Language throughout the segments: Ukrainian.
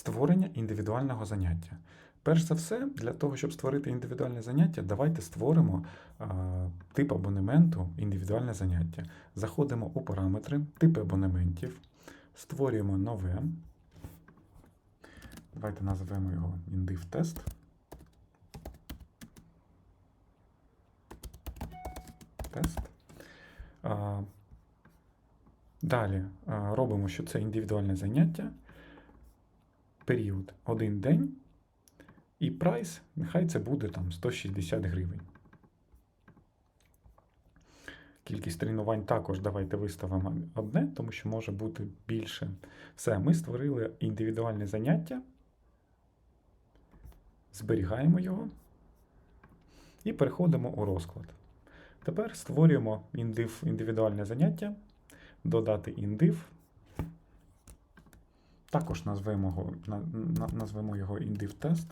Створення індивідуального заняття. Перш за все, для того, щоб створити індивідуальне заняття, давайте створимо е, тип абонементу індивідуальне заняття. Заходимо у параметри, типи абонементів, створюємо нове. Давайте назвемо його індив-тест. Тест. А, Далі а, робимо, що це індивідуальне заняття. Період один день. І прайс, нехай це буде там 160 гривень. Кількість тренувань також давайте виставимо одне, тому що може бути більше. Все, ми створили індивідуальне заняття. Зберігаємо його і переходимо у розклад. Тепер створюємо індив, індивідуальне заняття, додати індив. Також назвемо його, на- на- назвемо його індив-тест.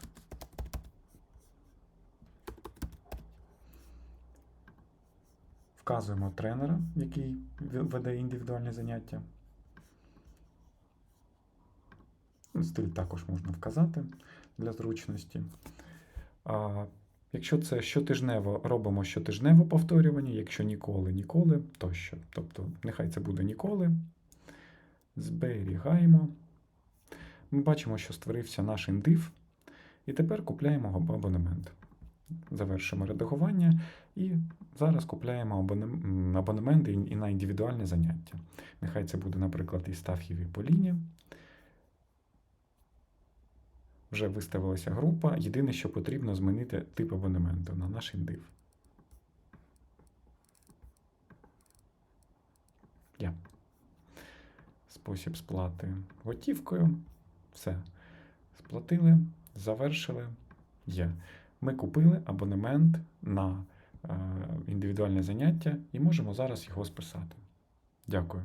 Вказуємо тренера, який веде індивідуальне заняття. Стиль також можна вказати для зручності. А, якщо це щотижнево, робимо щотижневе повторювання, якщо ніколи, ніколи, тощо. Тобто, нехай це буде ніколи. Зберігаємо. Ми бачимо, що створився наш індив. І тепер купляємо абонемент. Завершимо редагування і зараз купляємо абонем- абонемент і на індивідуальне заняття. Нехай це буде, наприклад, і Стаф'єві Поліні. Вже виставилася група. Єдине, що потрібно змінити тип абонементу на наш індив. Є. Спосіб сплати готівкою. Все. Сплатили, завершили. Є. Ми купили абонемент на е, індивідуальне заняття і можемо зараз його списати. Дякую.